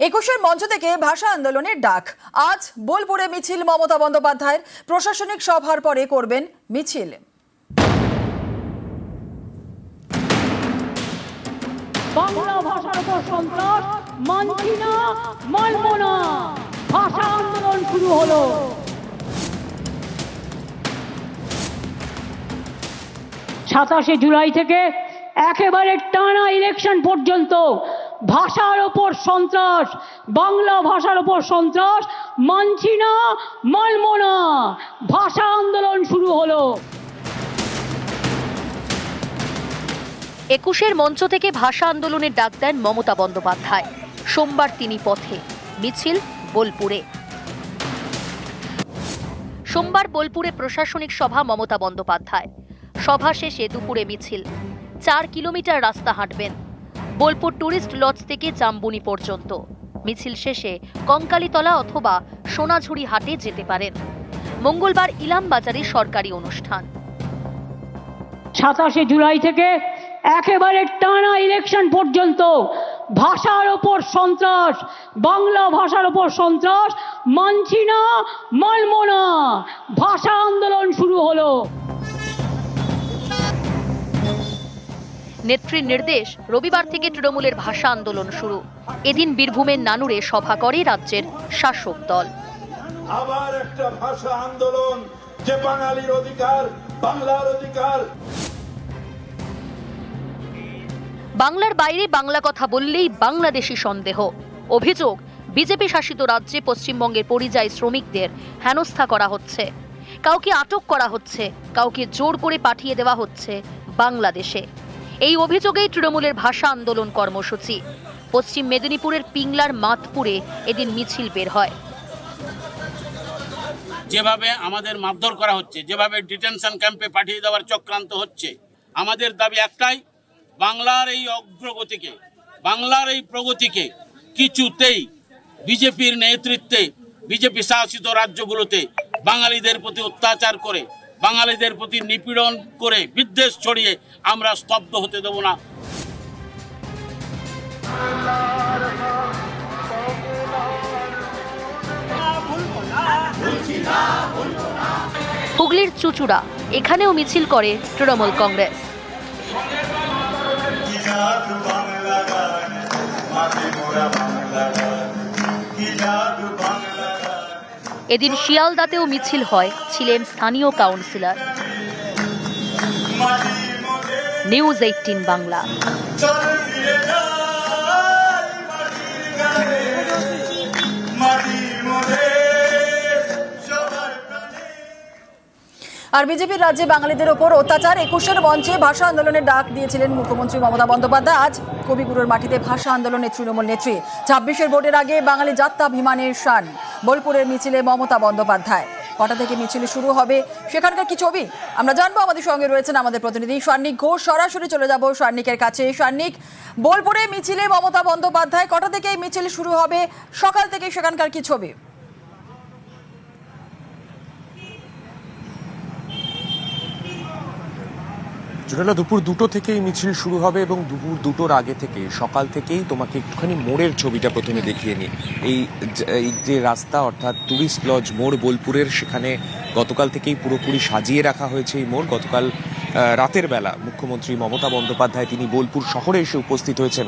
একুশের মঞ্চ থেকে ভাষা আন্দোলনের ডাক। আজ বোলপুরে মিছিল মমতা বন্দ্যোপাধ্যায়ের। প্রশাসনিক সভার পরে করবেন মিছিল। ভাষা আন্দোলন শুরু হলো। সাতাশে জুলাই থেকে একেবারে টানা ইলেকশন পর্যন্ত ভাষার ওপর সন্ত্রাস, বাংলা ভাষার ওপর সন্ত্রাস মানছি না মানব না ভাষা আন্দোলন শুরু হলো। একুশের মঞ্চ থেকে ভাষা আন্দোলনের ডাক দেন মমতা বন্দ্যোপাধ্যায়। সোমবার তিনি পথে, মিছিল বোলপুরে। সোমবার বোলপুরে প্রশাসনিক সভা মমতা বন্দ্যোপাধ্যায়। সভা শেষে দুপুরে মিছিল। চার কিলোমিটার রাস্তা হাঁটবেন। বোলপুর ট্যুরিস্ট লজ থেকে জাম্বুনি পর্যন্ত। মিছিল শেষে কঙ্কালীতলা অথবা সোনাঝুরি হাটে যেতে পারেন। মঙ্গলবার ইলাম বাজারে সরকারি অনুষ্ঠান। সাতাশে জুলাই থেকে একেবারে টানা ইলেকশন পর্যন্ত ভাষার ওপর সন্ত্রাস, বাংলা ভাষার ওপর সন্ত্রাস, মানছি না, মানব না। ভাষা আন্দোলন শুরু হলো। নেত্রীর নির্দেশ রবিবার থেকে তৃণমূলের ভাষা আন্দোলন শুরু। এদিন বীরভূমের নানুরে সভা করে রাজ্যের শাসক দল। আবার একটা ভাষা আন্দোলন যে বাঙালির অধিকার বাংলার অধিকার। বাংলার বাইরে বাংলা কথা বললেই বাংলাদেশি সন্দেহ। অভিযোগ বিজেপি শাসিত রাজ্যে পশ্চিমবঙ্গের পরিযায়ী শ্রমিকদের হেনস্থা করা হচ্ছে। কাউকে আটক করা হচ্ছে কাউকে জোর করে পাঠিয়ে দেওয়া হচ্ছে বাংলাদেশে। এই অভিযোগেই তৃণমূলের ভাষা আন্দোলন কর্মসূচি। পশ্চিম মেদিনীপুরের পিংলার মাতপুরে এদিন মিছিল বের হয়। যেভাবে আমাদের মারধর করা হচ্ছে, যেভাবে ডিটেনশন ক্যাম্পে পাঠিয়ে দেওয়ার চক্রান্ত হচ্ছে, আমাদের দাবি একটাই, বাংলার এই অগ্রগতিকে, বাংলার এই প্রগতিকে কিছুতেই বিজেপির নেতৃত্বে, বিজেপি শাসিত রাজ্যগুলোতে বাঙালিদের প্রতি অত্যাচার করে বাঙালিদের প্রতি নিপীড়ন করে বিদ্বেষ ছড়িয়ে আমরা স্তব্ধ হতে দেব না। হুগলির চুচুড়া এখানেও মিছিল করে তৃণমূল কংগ্রেস। এদিন শিয়ালদাতেও মিছিল হয় ছিলেন স্থানীয় কাউন্সিলর। News eighteen Bangla. আর বিজেপির রাজ্যে বাঙালিদের ওপর অত্যাচার, একুশের মঞ্চে ভাষা আন্দোলনের ডাক দিয়েছিলেন মুখ্যমন্ত্রী মমতা বন্দ্যোপাধ্যায়। আজ কবিগুরুর মাটিতে ভাষা আন্দোলনের তৃণমূল নেত্রী। ছাব্বিশের ভোটের আগে বাঙালি যাত্রাভিমানের শান, বোলপুরের মিছিলে মমতা বন্দ্যোপাধ্যায়। কটা থেকে মিছিল শুরু হবে সেখানকার কি ছবি? আমরা জানব, আমাদের সঙ্গে রয়েছেন আমাদের প্রতিনিধি সার্নিক ঘোষ। সরাসরি চলে যাব সার্নিকের কাছে। সার্নিক বোলপুরে মিছিলে মমতা বন্দ্যোপাধ্যায়, কটা থেকে মিছিল শুরু হবে? সকাল থেকে সেখানকার কি ছবি? জোনালা, দুপুর দুটো থেকেই মিছিল শুরু হবে এবং দুপুর দুটোর আগে থেকে, সকাল থেকেই তোমাকে একটুখানি মোড়ের ছবিটা প্রথমে দেখিয়ে নিই। এই যে- রাস্তা, অর্থাৎ টুরিস্ট লজ মোড় বোলপুরের, সেখানে গতকাল থেকেই পুরোপুরি সাজিয়ে রাখা হয়েছে এই মোড়। গতকাল রাতের বেলা মুখ্যমন্ত্রী মমতা বন্দ্যোপাধ্যায় তিনি বোলপুর শহরে এসে উপস্থিত হয়েছেন।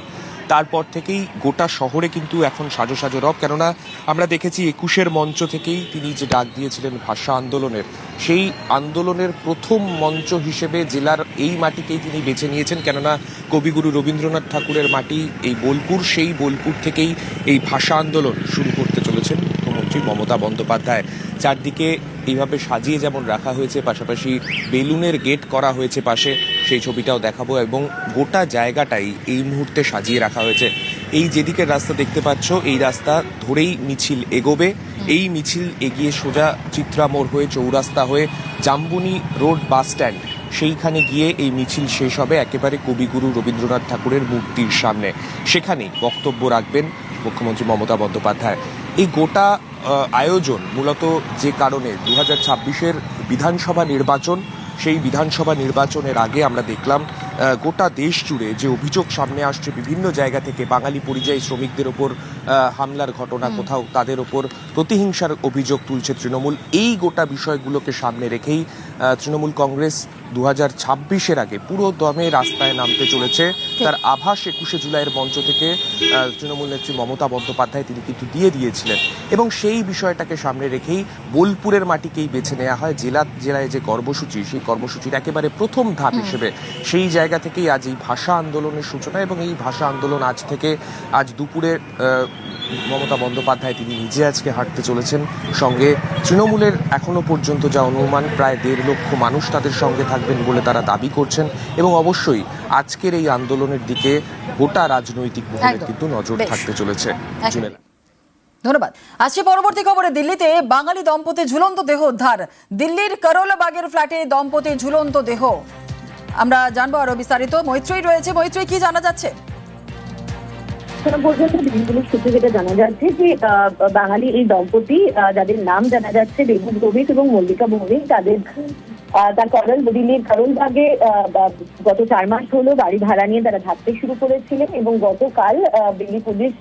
তারপর থেকেই গোটা শহরে কিন্তু এখন সাজো সাজো রব। কেননা আমরা দেখেছি একুশের মঞ্চ থেকেই তিনি যে ডাক দিয়েছিলেন ভাষা আন্দোলনের, সেই আন্দোলনের প্রথম মঞ্চ হিসেবে জেলার এই মাটিকেই তিনি বেছে নিয়েছেন। কেননা কবিগুরু রবীন্দ্রনাথ ঠাকুরের মাটি, এই বোলপুর, সেই বোলপুর থেকেই এই ভাষা আন্দোলন শুরু করতে চলেছেন মুখ্যমন্ত্রী মমতা বন্দ্যোপাধ্যায়। চারদিকে এইভাবে সাজিয়ে যেমন রাখা হয়েছে, পাশাপাশি বেলুনের গেট করা হয়েছে পাশে। সেই ছবিটাও দেখাবো এবং গোটা জায়গাটাই এই মুহূর্তে সাজিয়ে রাখা হয়েছে। এই যেদিকে রাস্তা দেখতে পাচ্ছ এই রাস্তা ধরেই মিছিল এগোবে। এই মিছিল এগিয়ে সোজা চিত্রা মোড় হয়ে চৌরাস্তা হয়ে জাম্বুনি রোড বাস স্ট্যান্ড সেইখানে গিয়ে এই মিছিল শেষ হবে একেবারে কবিগুরু রবীন্দ্রনাথ ঠাকুরের মূর্তির সামনে। সেখানেই বক্তব্য রাখবেন মুখ্যমন্ত্রী মমতা বন্দ্যোপাধ্যায়। এই গোটা আয়োজন মূলত যে কারণে দু হাজার ছাব্বিশের বিধানসভা নির্বাচন সেই বিধানসভা নির্বাচনের আগে আমরা দেখলাম গোটা দেশ জুড়ে যে অভিযোগ সামনে আসছে বিভিন্ন জায়গা থেকে বাঙালি পরিযায়ী শ্রমিকদের ওপর হামলার ঘটনা কোথাও তাদের ওপর প্রতিহিংসার অভিযোগ তুলছে তৃণমূল। এই গোটা বিষয়গুলোকে সামনে রেখেই তৃণমূল কংগ্রেস দু হাজার ছাব্বিশের আগে পুরো দমে রাস্তায় নামতে চলেছে। তার আভাস একুশে জুলাইয়ের মঞ্চ থেকে তৃণমূল নেত্রী মমতা বন্দ্যোপাধ্যায় তিনি কিন্তু দিয়ে দিয়েছিলেন। এবং সেই বিষয়টাকে সামনে রেখেই বোলপুরের মাটিকেই বেছে নেওয়া হয়। জেলা জেলায় যে কর্মসূচি সেই কর্মসূচির একেবারে প্রথম ধাপ হিসেবে সেই জায়গা থেকেই আজ এই ভাষা আন্দোলনের সূচনা এবং এই ভাষা আন্দোলন আজ থেকে আজ দুপুরে মমতা বন্দ্যোপাধ্যায় তিনি নিজে আজকে হাঁটতে চলেছেন। সঙ্গে তৃণমূলের এখনও পর্যন্ত যা অনুমান প্রায় দেড় লক্ষ মানুষ তাদের সঙ্গে থাকবেন বলে তারা দাবি করছেন এবং অবশ্যই আজকের এই আন্দোলনের দিকে গোটা রাজনৈতিক মহলের কিন্তু নজর থাকতে চলেছে। জুনেলা। ধন্যবাদ। আসছে পরবর্তী খবরে দিল্লিতে বাঙালি দম্পতি ঝুলন্ত দেহ উদ্ধার। দিল্লির করোলাবাগের ফ্ল্যাটে দম্পতি ঝুলন্ত দেহ। আমরা জানব আরও বিস্তারিত। মৈত্রী রয়েছে। মৈত্রী, কি জানা যাচ্ছে? জানা যাচ্ছে যে বাঙালি এই দম্পতি যাদের নাম জানা যাচ্ছে বেগুন এবং মল্লিকা ভৌমিক, তাদের তার করল দিল্লির করলবাগে গত চার মাস হলো বাড়ি ভাড়া নিয়ে তারা থাকতে শুরু করেছিলেন এবং গতকাল দিল্লি পুলিশ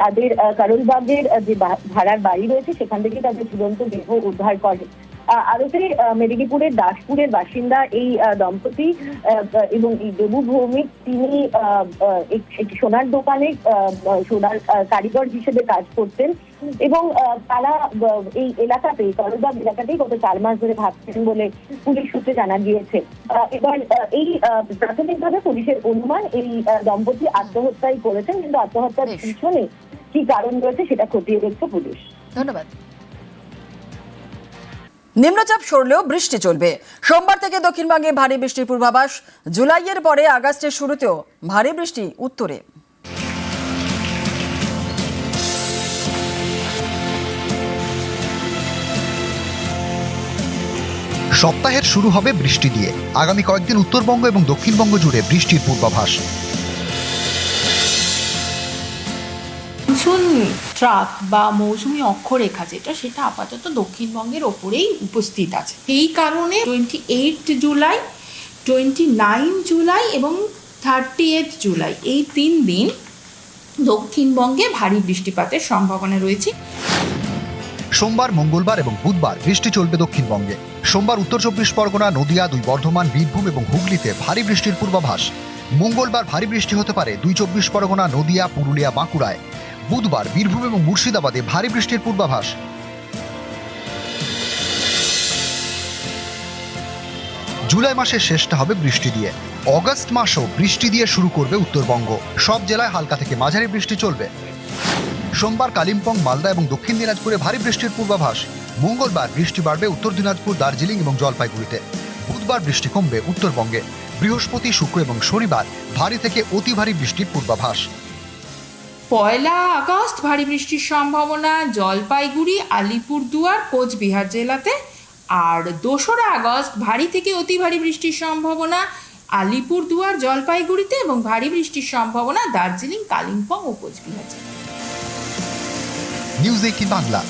তাদের করলবাগের যে ভাড়ার বাড়ি রয়েছে সেখান থেকে তাদের ঝুলন্ত দেহ উদ্ধার করে। আহ, মেদিনীপুরের দাসপুরের বাসিন্দা এই দম্পতি এবং এই দেবু ভৌমিক তিনি একটি সোনার দোকানে সোনার কারিগর হিসেবে কাজ করতেন এবং তারা এই এলাকাতেই করবাগ এলাকাতেই গত চার মাস ধরে ভাবছেন বলে পুলিশ সূত্রে জানা গিয়েছে। এবার এই প্রাথমিকভাবে পুলিশের অনুমান এই দম্পতি আত্মহত্যাই করেছেন কিন্তু আত্মহত্যার। পিছনে কি কারণ রয়েছে সেটা খতিয়ে দেখছে পুলিশ। ধন্যবাদ। নিম্নচাপ সরলেও বৃষ্টি চলবে। সোমবার থেকে দক্ষিণবঙ্গে ভারী বৃষ্টির পূর্বাভাস। জুলাইয়ের পরে আগস্টের শুরুতেও ভারী বৃষ্টি উত্তরে। সপ্তাহের শুরু হবে বৃষ্টি দিয়ে। আগামী কয়েকদিন উত্তরবঙ্গ এবং দক্ষিণবঙ্গ জুড়ে বৃষ্টির পূর্বাভাস। ট্রাক বা মৌসুমি অক্ষরেখা যেটা, সেটা আপাতত দক্ষিণবঙ্গের ওপরেই উপস্থিত আছে। এই কারণে twenty eight July twenty nine July এবং থার্টি এইট জুলাই, এই তিন দিন দক্ষিণবঙ্গে ভারী বৃষ্টিপাতের সম্ভাবনা রয়েছে। সোমবার, মঙ্গলবার এবং বুধবার বৃষ্টি চলবে দক্ষিণবঙ্গে। সোমবার উত্তর চব্বিশ পরগনা, নদিয়া, দুই বর্ধমান, বীরভূম এবং হুগলিতে ভারী বৃষ্টির পূর্বাভাস। মঙ্গলবার ভারী বৃষ্টি হতে পারে দুই চব্বিশ পরগনা, নদিয়া, পুরুলিয়া, বাঁকুড়ায়। বুধবার বীরভূম এবং মুর্শিদাবাদে ভারী বৃষ্টির পূর্বাভাস। জুলাই মাসের শেষটা হবে বৃষ্টি দিয়ে। অগস্ট মাসও বৃষ্টি দিয়ে শুরু করবে উত্তরবঙ্গ। সব জেলায় হালকা থেকে মাঝারি বৃষ্টি চলবে। সোমবার কালিম্পং, মালদা এবং দক্ষিণ দিনাজপুরে ভারী বৃষ্টির পূর্বাভাস। মঙ্গলবার বৃষ্টি বাড়বে উত্তর দিনাজপুর, দার্জিলিং এবং জলপাইগুড়িতে। বুধবার বৃষ্টি কমবে উত্তরবঙ্গে। বৃহস্পতি, শুক্র এবং শনিবার ভারী থেকে অতি ভারী বৃষ্টির পূর্বাভাস। পয়লা আগস্ট, ভারী বৃষ্টির সম্ভাবনা, জলপাইগুড়ি, আলিপুরদুয়ার, কোচবিহার জেলাতে। আর দোসরা আগস্ট, ভারী থেকে অতি ভারী বৃষ্টির সম্ভাবনা, আলিপুরদুয়ার, জলপাইগুড়িতে এবং ভারী বৃষ্টির সম্ভাবনা, দার্জিলিং, কালিম্পং ও কোচবিহার জেলা নিউজ বাংলা।